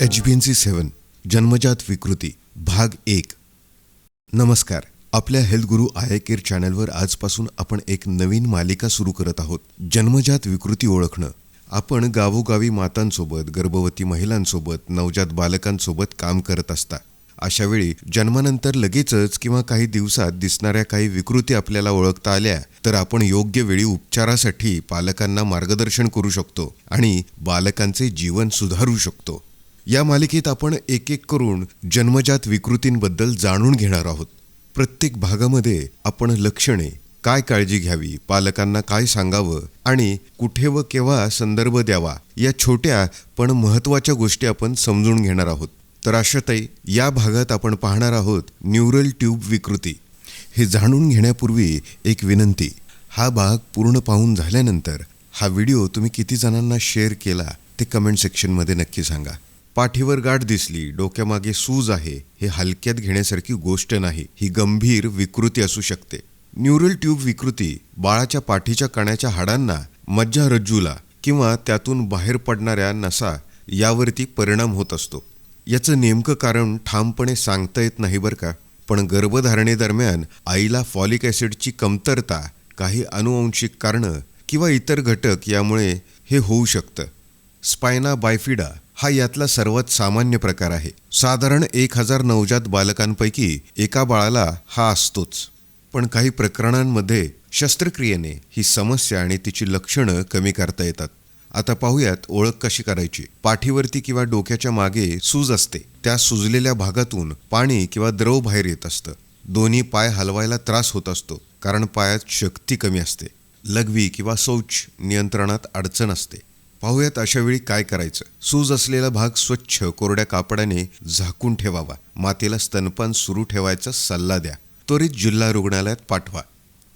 H B N C seven जन्मजात विकृती भाग एक. नमस्कार आपल्या हेल्थ गुरु आय केअर चॅनलवर आजपासून आपण एक नवीन मालिका सुरू करत आहोत. जन्मजात विकृती ओळखणं. आपण गावोगावी मातांसोबत गर्भवती महिलांसोबत नवजात बालकांसोबत काम करत असता. अशा वेळी जन्मानंतर लगेचच किंवा काही दिवसात दिसणाऱ्या काही विकृती आपल्याला ओळखता आल्या तर आपण योग्य वेळी उपचारासाठी पालकांना मार्गदर्शन करू शकतो आणि बालकांचे जीवन सुधारू शकतो. या मालिकेत आपण एक एक करून जन्मजात विकृतींबद्दल जाणून घेणार आहोत. प्रत्येक भागामध्ये आपण लक्षणे काय काळजी घ्यावी पालकांना काय सांगावं आणि कुठे व केव्हा संदर्भ द्यावा या छोट्या पण महत्त्वाच्या गोष्टी आपण समजून घेणार आहोत. तर आशाताई या भागात आपण पाहणार आहोत न्यूरल ट्यूब विकृती. हे जाणून घेण्यापूर्वी एक विनंती हा भाग पूर्ण पाहून झाल्यानंतर हा व्हिडिओ तुम्ही किती जणांना शेअर केला ते कमेंट सेक्शनमध्ये नक्की सांगा. पाठीवर गाठ दिसली डोक्यामागे सूज आहे हे हलक्यात घेण्यासारखी गोष्ट नाही ही गंभीर विकृती असू शकते. न्यूरल ट्यूब विकृती बाळाच्या पाठीच्या कण्याच्या हाडांना मज्जारज्जूला किंवा त्यातून बाहेर पडणाऱ्या नसा यावरती परिणाम होत असतो. याचं नेमकं कारण ठामपणे सांगता येत नाही बरं का. पण गर्भधारणेदरम्यान आईला फॉलिक ॲसिडची कमतरता काही अनुवंशिक कारणं किंवा इतर घटक यामुळे हे होऊ शकतं. स्पायना बायफिडा हा यातला सर्वात सामान्य प्रकार आहे. साधारण एक हजार नवजात बालकांपैकी एका बाळाला हा असतोच. पण काही प्रकरणांमध्ये शस्त्रक्रियेने ही समस्या आणि तिची लक्षणं कमी करता येतात. आता पाहूयात ओळख कशी करायची. पाठीवरती किंवा डोक्याच्या मागे सूज असते. त्या सुजलेल्या भागातून पाणी किंवा द्रव बाहेर येत असतं. दोन्ही पाय हलवायला त्रास होत असतो कारण पायात शक्ती कमी असते. लघवी किंवा शौच नियंत्रणात अडचण असते. पाहूयात अशा वेळी काय करायचं. सूज असलेला भाग स्वच्छ कोरड्या कापडाने झाकून ठेवावा. मातेला स्तनपान सुरू ठेवायचा सल्ला द्या. त्वरित जिल्हा रुग्णालयात पाठवा.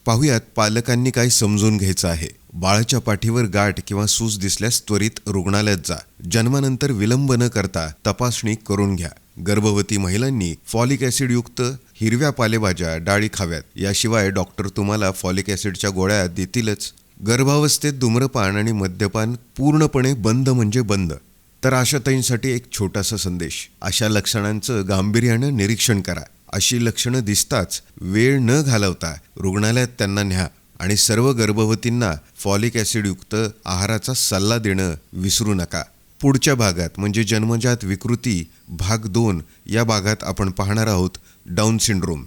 पाहुयात पालकांनी काय समजून घ्यायचं आहे. बाळाच्या पाठीवर गाठ किंवा सूज दिसल्यास त्वरित रुग्णालयात जा. जन्मानंतर विलंब न करता तपासणी करून घ्या. गर्भवती महिलांनी फॉलिक ॲसिडयुक्त हिरव्या पालेभाज्या डाळी खाव्यात. याशिवाय डॉक्टर तुम्हाला फॉलिक ॲसिडच्या गोळ्या देतीलच. गर्भावस्थेत धूम्रपान आणि मद्यपान पूर्णपणे बंद म्हणजे बंद. तर आशाताईंसाठी एक छोटासा संदेश. अशा लक्षणांचं गांभीर्यानं निरीक्षण करा. अशी लक्षणं दिसताच वेळ न घालवता रुग्णालयात त्यांना न्या. आणि सर्व गर्भवतींना फॉलिक ॲसिडयुक्त आहाराचा सल्ला देणं विसरू नका. पुढच्या भागात म्हणजे जन्मजात विकृती भाग दोन या भागात आपण पाहणार आहोत डाऊन सिंड्रोम